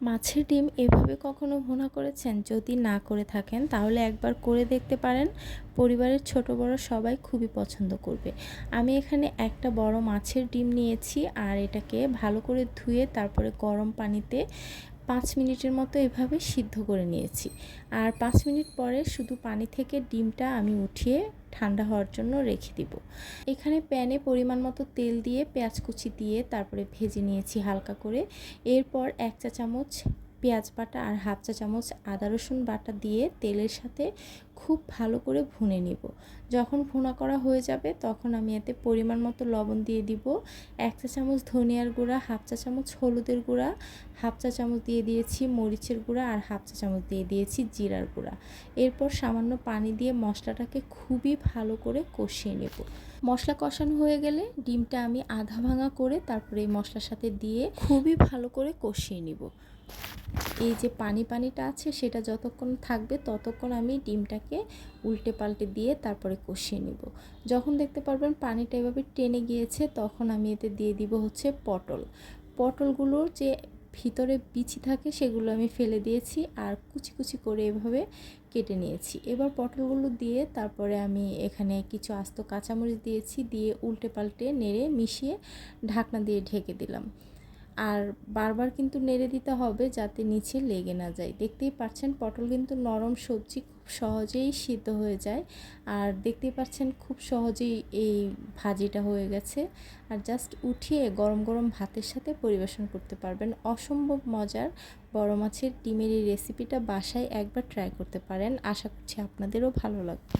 মাছের ডিম এভাবে কখনো ভোনা করেছেন? যদি না করে থাকেন, তাহলে একবার করে দেখতে পারেন। পরিবারের ছোট বড় সবাই খুবই পছন্দ করবে। আমি এখানে একটা বড় মাছের ডিম নিয়েছি, আর এটাকে ভালো করে ধুয়ে তারপরে গরম পানিতে পাঁচ মিনিটের মতো এভাবে সিদ্ধ করে নিয়েছি। আর পাঁচ মিনিট পরে শুধু পানি থেকে ডিমটা আমি উঠিয়ে ঠান্ডা হওয়ার জন্য রেখে দিব। এখানে প্যানে পরিমাণ মতো তেল দিয়ে পেঁয়াজ কুচি দিয়ে তারপরে ভেজে নিয়েছি হালকা করে। এরপর এক চা চামচ পেঁয়াজ বাটা আর হাফ চা চামচ আদা রসুন বাটা দিয়ে তেলের সাথে খুব ভালো করে ভুনে নিব। যখন ভুনা করা হয়ে যাবে, তখন আমি এতে পরিমাণ মতো লবণ দিয়ে দিব। এক চা চামচ ধনিয়ার গুঁড়া, হাফ চা চামচ হলুদের গুঁড়া, হাফ চা চামচ দিয়ে দিয়েছি মরিচের গুঁড়া আর হাফ চা চামচ দিয়ে দিয়েছি জিরার গুঁড়া। এরপর সামান্য পানি দিয়ে মশলাটাকে খুবই ভালো করে কষিয়ে নেব। মশলা কষানো হয়ে গেলে ডিমটা আমি আধা ভাঙা করে তারপরে এই মশলার সাথে দিয়ে খুবই ভালো করে কষিয়ে নিব। এই যে পানি পানিটা আছে সেটা যতক্ষণ থাকবে ততক্ষণ আমি ডিমটাকে উল্টে পাল্টে দিয়ে তারপরে কষিয়ে নিব। যখন দেখতে পারবেন পানিটা এভাবে টেনে গিয়েছে তখন আমি এতে দিয়ে দিব হচ্ছে পটল। পটলগুলোর যে ভিতরে বিচি থাকে সেগুলো আমি ফেলে দিয়েছি আর কুচি কুচি করে এভাবে কেটে নিয়েছি। এবার পটলগুলো দিয়ে তারপরে আমি এখানে কিছু আস্ত কাঁচামরিচ দিয়েছি, দিয়ে উল্টে পাল্টে নেড়ে মিশিয়ে ঢাকনা দিয়ে ঢেকে দিলাম। আর বারবার কিন্তু নেড়ে দিতে হবে যাতে নিচে লেগে না যায়। দেখতেই পাচ্ছেন পটল কিন্তু নরম সবজি খুব সহজেই সিদ্ধ হয়ে যায়। আর দেখতেই পাচ্ছেন খুব সহজেই এই ভাজিটা হয়ে গেছে। আর জাস্ট উঠিয়ে গরম গরম ভাতের সাথে পরিবেশন করতে পারবেন। অসম্ভব মজার বড় মাছের ডিমের এই রেসিপিটা বাসায় একবার ট্রাই করতে পারেন। আশা করছি আপনাদেরও ভালো লাগবে।